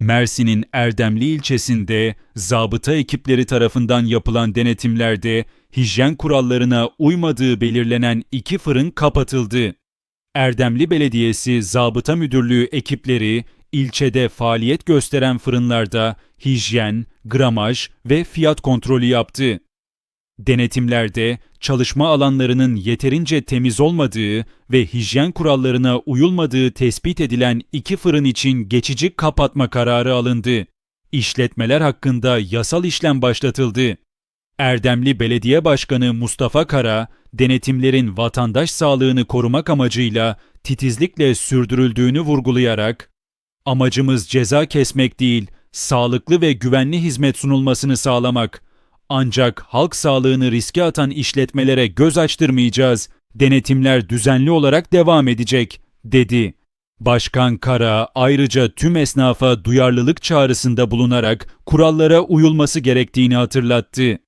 Mersin'in Erdemli ilçesinde zabıta ekipleri tarafından yapılan denetimlerde hijyen kurallarına uymadığı belirlenen iki fırın kapatıldı. Erdemli Belediyesi Zabıta Müdürlüğü ekipleri ilçede faaliyet gösteren fırınlarda hijyen, gramaj ve fiyat kontrolü yaptı. Denetimlerde çalışma alanlarının yeterince temiz olmadığı ve hijyen kurallarına uyulmadığı tespit edilen iki fırın için geçici kapatma kararı alındı. İşletmeler hakkında yasal işlem başlatıldı. Erdemli Belediye Başkanı Mustafa Kara, denetimlerin vatandaş sağlığını korumak amacıyla titizlikle sürdürüldüğünü vurgulayarak, amacımız ceza kesmek değil, sağlıklı ve güvenli hizmet sunulmasını sağlamak. Ancak halk sağlığını riske atan işletmelere göz açtırmayacağız. Denetimler düzenli olarak devam edecek, dedi. Başkan Kara ayrıca tüm esnafa duyarlılık çağrısında bulunarak kurallara uyulması gerektiğini hatırlattı.